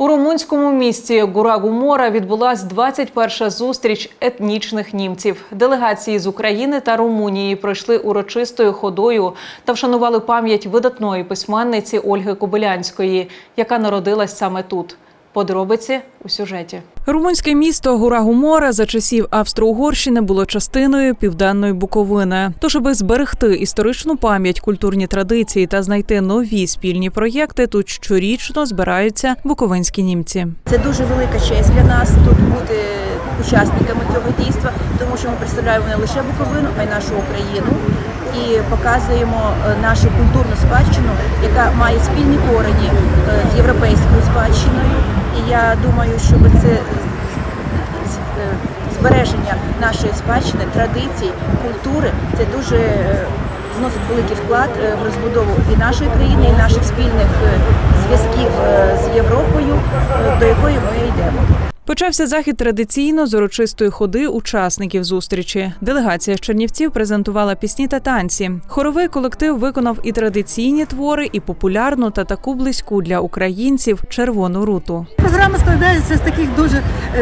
У румунському місті Гурагумора відбулась 21-ша зустріч етнічних німців. Делегації з України та Румунії пройшли урочистою ходою та вшанували пам'ять видатної письменниці Ольги Кобилянської, яка народилась саме тут. Подробиці у сюжеті. Румунське місто Гурагумора за часів Австро-Угорщини було частиною південної Буковини. Тож, аби зберегти історичну пам'ять, культурні традиції та знайти нові спільні проєкти, тут щорічно збираються буковинські німці. Це дуже велика честь для нас тут бути учасниками цього дійства, тому що ми представляємо не лише Буковину, а й нашу Україну і показуємо е, нашу культурну спадщину, яка має спільні корені е, з європейською я думаю, що це е, збереження нашої спадщини, традицій, культури це дуже е, вносить великий вклад е, в розбудову і нашої країни, і наших спільних е, зв'язків е, з Європою, е, до якої ми йдемо. Почався захід традиційно з урочистої ходи учасників зустрічі. Делегація з Чернівців презентувала пісні та танці. Хоровий колектив виконав і традиційні твори, і популярну та таку близьку для українців червону руту. Програма складається з таких дуже е,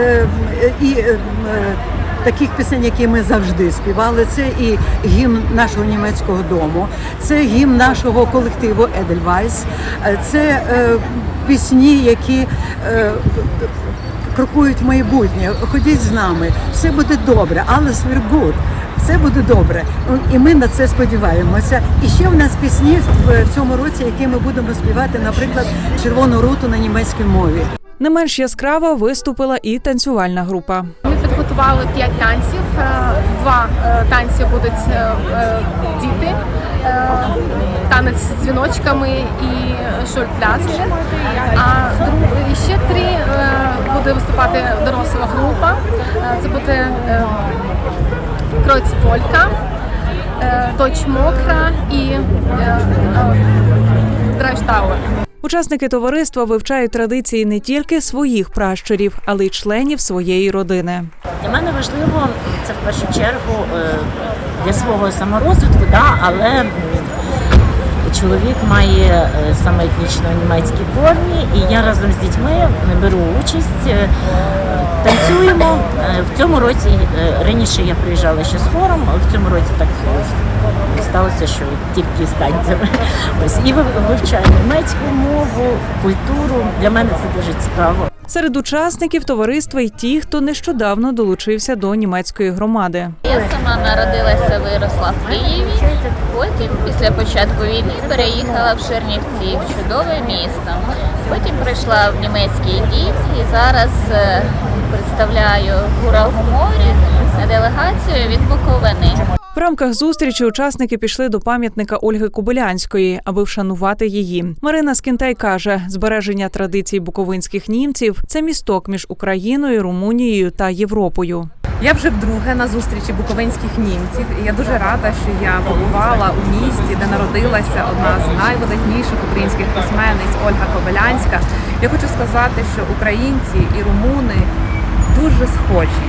е, і е, е, таких пісень, які ми завжди співали. Це і гімн нашого німецького дому, це гімн нашого колективу Едельвайс, е, це е, пісні, які е, крокують майбутнє. Ходіть з нами, все буде добре, але свіргуд. Все буде добре, Ну, і ми на це сподіваємося. І ще в нас пісні в цьому році, які ми будемо співати, наприклад, червону руту на німецькій мові. Не менш яскраво виступила і танцювальна група. Підготували п'ять танців. Е, Два е, танці будуть е, діти, танець з дзвіночками і шульпляски. А і ще три буде виступати доросла група. Це буде Кройцполька, Доч Мокра і Драйштауер. Учасники товариства вивчають традиції не тільки своїх пращурів, але й членів своєї родини. Для мене важливо це в першу чергу е, для свого саморозвитку, да, але чоловік має е, саме етнічно німецькі корні, і я разом з дітьми беру участь, е, танцюємо. В цьому році раніше я приїжджала ще з хором, в цьому році так сталося, що тільки з танцями. Ось і вивчаю німецьку мову, культуру. Для мене це дуже цікаво. Серед учасників товариства й ті, хто нещодавно долучився до німецької громади. Я сама народилася, виросла в Києві. Потім, після початку війни, переїхала в Чернівці, в чудове місто. Потім прийшла в німецький дім і зараз е, представляю Гурагуморі на делегацію від Буковини. В рамках зустрічі учасники пішли до пам'ятника Ольги Кобилянської, аби вшанувати її. Марина Скінтай каже, збереження традицій буковинських німців це місток між Україною, Румунією та Європою. Я вже вдруге на зустрічі буковинських німців, і я дуже рада, що я побувала у місті, де народилася одна з найвидатніших українських письменниць Ольга Кобилянська. Я хочу сказати, що українці і румуни дуже схожі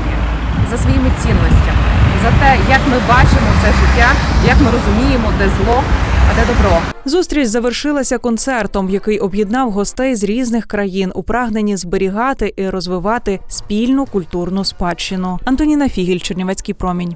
за своїми цінностями, за те, як ми бачимо це життя, як ми розуміємо, де зло, а де добро. Зустріч завершилася концертом, який об'єднав гостей з різних країн у прагненні зберігати і розвивати спільну культурну спадщину. Антоніна Фігіль, Чернівецький промінь.